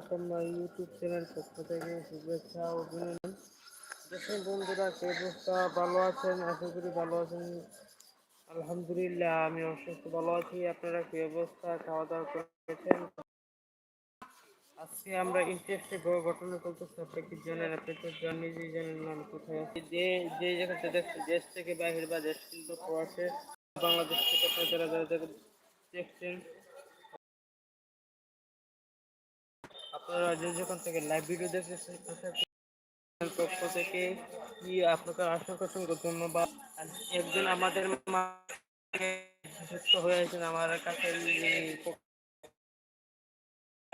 মোকাম্মা YouTube channel পক্ষ থেকে শুভেচ্ছা অভিনন্দন। দেখুন বন্ধুরা, কে অবস্থা? ভালো আছেন? আশা করি ভালো আছেন। আলহামদুলিল্লাহ, আমি অসুস্থ, ভালো আছি। আপনারা কি অবস্থা? খাওয়া দাওয়া করেছেন? আজকে আমরা ইন্টারেস্টে বড় ঘটনা চলতেছে আপনি কি জানেন? আপনি তো নিজেই জানেন না কোথায় আছি। যে যে জায়গাতে দেখছি, দেশ থেকে বাহির বা দেশ কিন্তু আছে বাংলাদেশ থেকে আপনারা যারা যারা দেখছেন যেখান থেকে লাইভ ভিডিও দেখতেছেন পক্ষ থেকে কি আপনাকে অসংখ্য অসংখ্য ধন্যবাদ। একজন আমাদের মা সুস্থ হয়েছেন, আমার কাছে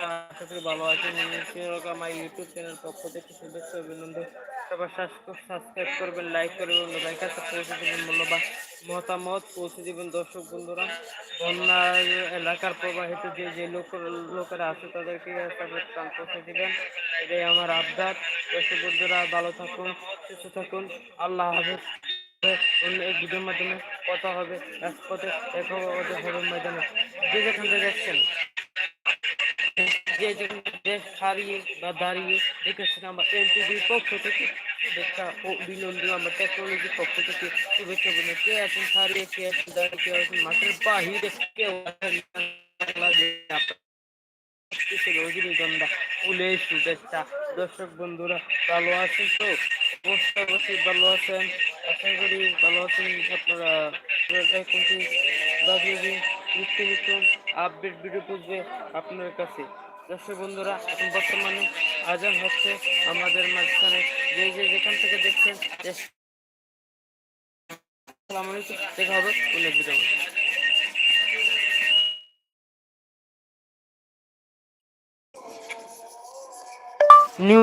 ভালো করবেন লাইক মতামত পৌঁছে দর্শক বন্ধুরা। বন্যার এলাকার প্রবাহিত যে যে লোক লোকেরা আছে তাদেরকে পৌঁছে দেবেন। এটাই আমার আবদার। দর্শক বন্ধুরা, ভালো থাকুন, সুস্থ থাকুন। আল্লাহ হাফেজ। অন্য ভিডিওর মাধ্যমে কথা হবে, রাজপথে দেখা হবে, ময়দানে। যে যেখান থেকে দেখছেন। বা দাঁড়িয়ে দেখেছেন আমার এনটিভির পক্ষ থেকে শুভেচ্ছা ও অভিনন্দন আমার কেউ রজনীগন্ধা ফুলের শুভেচ্ছা দর্শক বন্ধুরা ভালো আছেন তো অবশ্যই অবশ্যই ভালো আছেন আশা করি ভালো আছেন আপনারা আপডেট ভিডিও পৌঁছবে আপনার কাছে দর্শক বন্ধুরা, এখন বর্তমানে আজান হচ্ছে আমাদের মাঝখানে। যে যে যেখান থেকে দেখছেন হবে ভিডিও নিউ